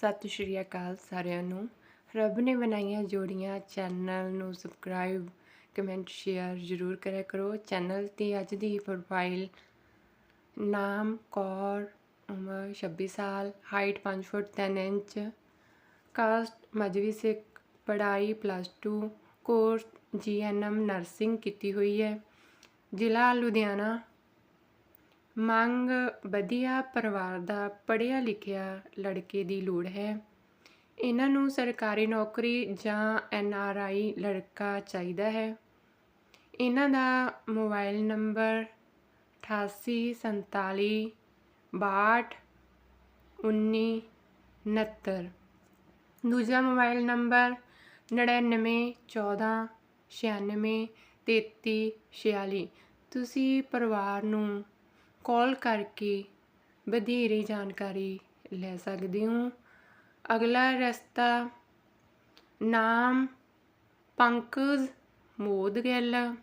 ਸਤਿ ਸ਼੍ਰੀ ਅਕਾਲ ਸਾਰਿਆਂ ਨੂੰ। ਰੱਬ ਨੇ ਬਣਾਈਆਂ ਜੋੜੀਆਂ, ਚੈਨਲ ਨੂੰ ਸਬਸਕ੍ਰਾਈਬ ਕਮੈਂਟ ਸ਼ੇਅਰ ਜ਼ਰੂਰ ਕਰਿਆ ਕਰੋ। ਚੈਨਲ ਤੇ ਅੱਜ ਦੀ ਪ੍ਰੋਫਾਈਲ ਨਾਮ ਕੌਰ, ਉਮਰ 26 ਸਾਲ height 5 foot 3 inch caste Mazhabi Sikh, ਪੜ੍ਹਾਈ ਪਲੱਸ 2 ਕੋਰਸ ਜੀਐਨਐਮ ਨਰਸਿੰਗ ਕੀਤੀ ਹੋਈ ਹੈ। ਜ਼ਿਲ੍ਹਾ ਲੁਧਿਆਣਾ ਮੰਗ ਵਧੀਆ ਪਰਿਵਾਰ ਦਾ ਪੜ੍ਹਿਆ ਲਿਖਿਆ ਲੜਕੇ ਦੀ ਲੋੜ ਹੈ। ਇਹਨਾਂ ਨੂੰ ਸਰਕਾਰੀ ਨੌਕਰੀ ਜਾਂ ਐਨ ਆਰ ਆਈ ਲੜਕਾ ਚਾਹੀਦਾ ਹੈ। ਇਹਨਾਂ ਦਾ ਮੋਬਾਈਲ ਨੰਬਰ 8847 62 19 69 ਦੂਜਾ ਮੋਬਾਈਲ ਨੰਬਰ 99 14 96 33 46 ਤੁਸੀਂ ਪਰਿਵਾਰ ਨੂੰ ਕਾਲ ਕਰਕੇ ਵਧੇਰੇ ਜਾਣਕਾਰੀ ਲੈ ਸਕਦੇ ਹੋ। ਅਗਲਾ ਰਸਤਾ, ਨਾਮ, ਪੰਕਜ ਮੋਦ ਗਿੱਲ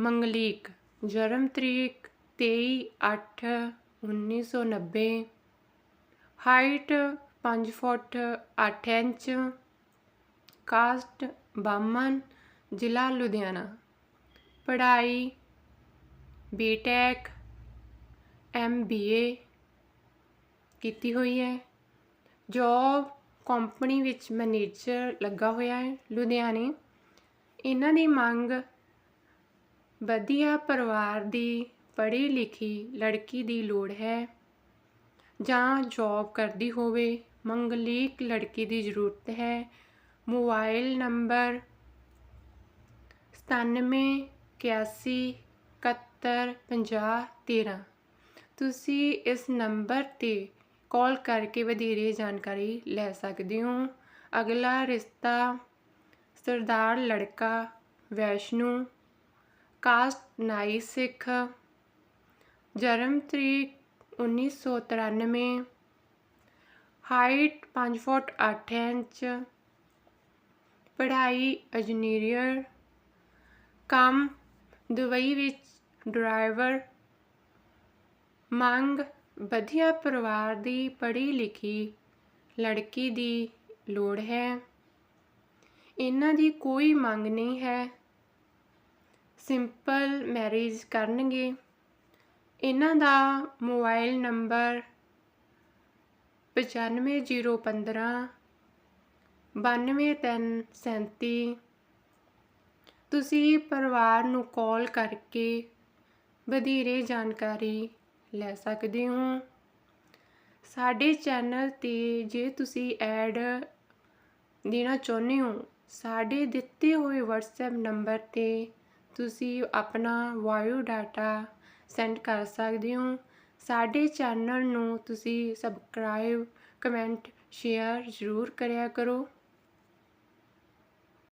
ਮੰਗਲੀਕ, ਜਨਮ ਤਰੀਕ 23/8/1990 height 5 foot 8 inch. Caste Baman ਜ਼ਿਲ੍ਹਾ ਲੁਧਿਆਣਾ। ਪੜ੍ਹਾਈ ਬੀਟੈਕ ਐਮਬੀਏ ਕੀਤੀ ਹੋਈ ਹੈ। ਜੋਬ ਕੰਪਨੀ ਵਿੱਚ ਮੈਨੇਜਰ ਲੱਗਾ ਹੋਇਆ ਹੈ ਲੁਧਿਆਣੇ। ਇਹਨਾਂ ਦੀ ਮੰਗ ਵਧੀਆ ਪਰਿਵਾਰ ਦੀ ਪੜ੍ਹੀ ਲਿਖੀ ਲੜਕੀ ਦੀ ਲੋੜ ਹੈ ਜਾਂ ਜੋਬ ਕਰਦੀ ਹੋਵੇ। ਮੰਗਲੀਕ ਲੜਕੀ ਦੀ ਜ਼ਰੂਰਤ ਹੈ। ਮੋਬਾਈਲ ਨੰਬਰ 97 81 71 50 13 ਤੁਸੀਂ ਇਸ ਨੰਬਰ ਤੇ ਕਾਲ ਕਰਕੇ ਵਧੇਰੇ ਜਾਣਕਾਰੀ ਲੈ ਸਕਦੇ ਹੋ। ਅਗਲਾ ਰਿਸ਼ਤਾ, ਸਰਦਾਰ ਲੜਕਾ ਵੈਸ਼ਨੂ। ਕਾਸਟ ਨਾਈ ਸਿੱਖ। ਜਨਮ ਤਰੀਕ 1993 ਹਾਈਟ 5 ਫੁੱਟ 8 ਇੰਚ। ਪੜ੍ਹਾਈ ਇੰਜੀਨੀਅਰ। ਕੰਮ ਦੁਬਈ ਵਿੱਚ ਡਰਾਈਵਰ ਮੰਗ ਵਧੀਆ ਪਰਿਵਾਰ ਦੀ ਪੜ੍ਹੀ ਲਿਖੀ ਲੜਕੀ ਦੀ ਲੋੜ ਹੈ। ਇਹਨਾਂ ਦੀ ਕੋਈ ਮੰਗ ਨਹੀਂ ਹੈ। ਸਿੰਪਲ ਮੈਰਿਜ ਕਰਨਗੇ। ਇਹਨਾਂ ਦਾ ਮੋਬਾਈਲ ਨੰਬਰ 95015 92337 ਤੁਸੀਂ ਪਰਿਵਾਰ ਨੂੰ ਕਾਲ ਕਰਕੇ ਵਧੇਰੇ ਜਾਣਕਾਰੀ ਲੈ ਸਕਦੇ ਹੋ। ਸਾਡੇ ਚੈਨਲ ਤੇ ਜੇ ਤੁਸੀਂ ਐਡ ਦੇਣਾ ਚਾਹੁੰਦੇ ਹੋ, ਸਾਡੇ ਦਿੱਤੇ ਹੋਏ WhatsApp ਨੰਬਰ ਤੇ ਤੁਸੀਂ ਆਪਣਾ ਵਾਇਓ ਡਾਟਾ ਸੈਂਡ ਕਰ ਸਕਦੇ ਹੋ। ਸਾਡੇ ਚੈਨਲ ਨੂੰ ਤੁਸੀਂ ਸਬਸਕ੍ਰਾਈਬ, ਕਮੈਂਟ, ਸ਼ੇਅਰ ਜ਼ਰੂਰ ਕਰਿਆ ਕਰੋ।